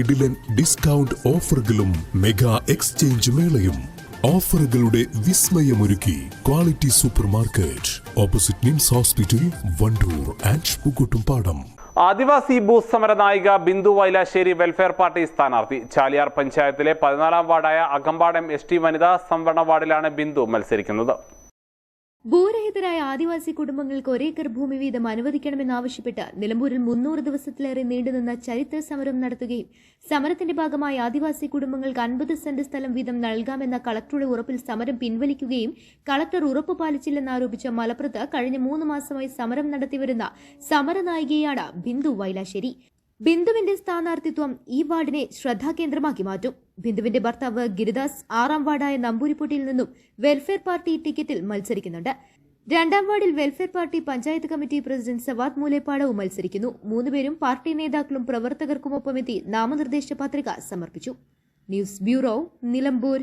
കിടിലൻ ഡിസ്കൗണ്ട് ഓഫറുകളും mega exchange മേളയും. ഓഫറുകളുടെ വിസ്മയമൊരുക്കി quality super market opposite NIMS hospital Wandoor and Pookkottumpadam adivasi booth സമര നായിക ബിന്ദു വൈലാശ്ശേരി വെൽഫെയർ പാർട്ടി സ്ഥാനാർത്ഥി. ചാലിയാർ പഞ്ചായത്തിലെ പതിനാലാം വാർഡായ അകമ്പാടം എസ് ടി വനിതാ സംവരണ വാർഡിലാണ് ബിന്ദു മത്സരിക്കുന്നത്. ഭൂരഹിതരായ ആദിവാസി കുടുംബങ്ങൾക്ക് ഒരേക്കർ ഭൂമി വീതം അനുവദിക്കണമെന്നാവശ്യപ്പെട്ട് നിലമ്പൂരിൽ മുന്നൂറ് ദിവസത്തിലേറെ നീണ്ടുനിന്ന ചരിത്ര സമരം നടത്തുകയും സമരത്തിന്റെ ഭാഗമായി ആദിവാസി കുടുംബങ്ങൾക്ക് അൻപത് സെന്റ് സ്ഥലം വീതം നൽകാമെന്ന കളക്ടറുടെ ഉറപ്പിൽ സമരം പിൻവലിക്കുകയും കളക്ടർ ഉറപ്പ് പാലിച്ചില്ലെന്നാരോപിച്ച മലപ്പുറത്ത് കഴിഞ്ഞ മൂന്ന് മാസമായി സമരം നടത്തിവരുന്ന സമരനായികയാണ് ബിന്ദു വൈലാശ്ശേരി. ബിന്ദുവിന്റെ സ്ഥാനാർത്ഥിത്വം ഈ വാർഡിനെ ശ്രദ്ധാകേന്ദ്രമാക്കി മാറ്റും. ബിന്ദുവിന്റെ ഭർത്താവ് ഗിരിദാസ് ആറാം വാർഡായ നമ്പൂരിപ്പൊട്ടിയിൽ നിന്നും വെൽഫെയർ പാർട്ടി ടിക്കറ്റിൽ മത്സരിക്കുന്നുണ്ട്. രണ്ടാം വാർഡിൽ welfare party panchayat committee president Savad മൂലേപ്പാടവും മത്സരിക്കുന്നു. മൂന്നുപേരും പാർട്ടി നേതാക്കളും പ്രവർത്തകർക്കുമൊപ്പമെത്തി നാമനിർദ്ദേശ പത്രിക സമർപ്പിച്ചു. News bureau Nilambur.